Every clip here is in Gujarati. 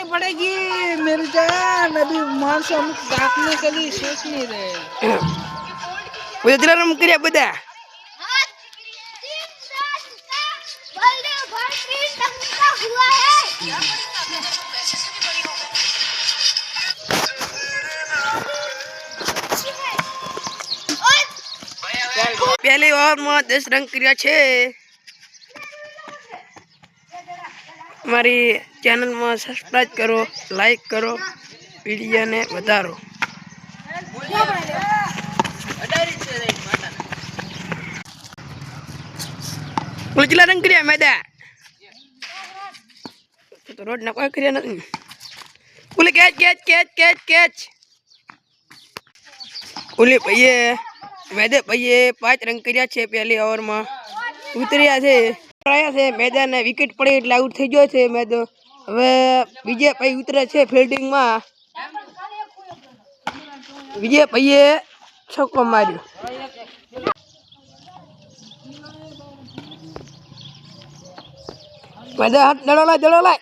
नहीं पड़ेगी मेरी जान अभी मानसो हम काटने के लिए सोच नहीं रहे બધા દિલારામ કર્યા બધા हाथ तीन सात का बल्ले भर तीन तक का हुआ है और પહેલી ઓવરમાં દસ રન કર્યા છે મારી ચેનલમાં સબસ્ક્રાઈબ કરો લાઈક કરો, વિડીયોને વધારો. કેટલા રન કર્યા, મેદા? તો રોડ ના કોઈ કર્યા નથી. બોલે catch catch catch catch catch. ઓલે ભાઈએ મેદે ભાઈએ પાંચ રંગ કર્યા છે પહેલી ઓવરમાં. ઉતર્યા છે. પડાયા છે. મેદાને વિકેટ પડી એટલે આઉટ થઈ ગયો છે. મેદો હવે વિજય ભાઈ ઉતરે છે ફિલ્ડિંગમાં વિજય ભાઈએ છક્કો માર્યો. હાથ દડો લાય દડો લાય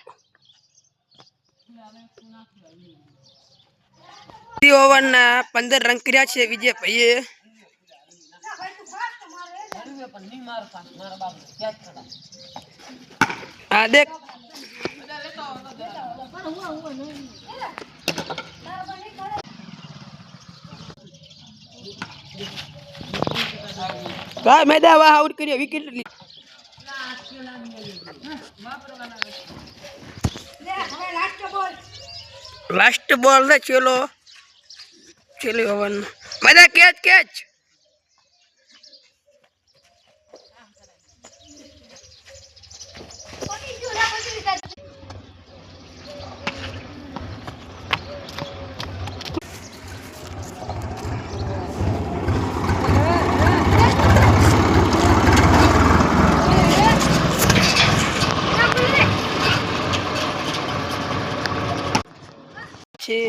ઓવરના પંદર રન કર્યા છે વિજય ભાઈએ. હા દેખ. હા મેદા વાહ આઉટ કર્યો, વિકેટ લાસ્ટ બોલ ને ચેલો. ચેલી ઓવર મેદા કેચ કેચ છે.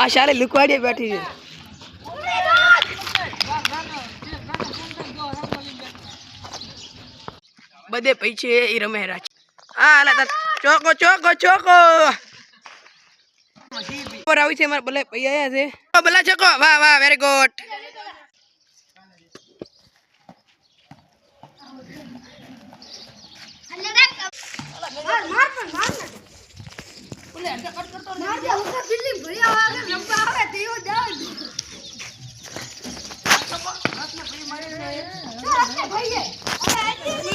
આ શાલે લુકવાડીએ બેઠી છે. બધે પૈસે એ રમે રાજ હા તાર ચોકો ચોકો ચોકો. આવી છે, મારા ભલે પૈ આયા છે. ભલા ચોકો. વાહ વાહ વેરી ગુડ માર માર પણ ને ઓલે અડે કટ આવે લંબા આવે. તેઓ જાવ ભાઈ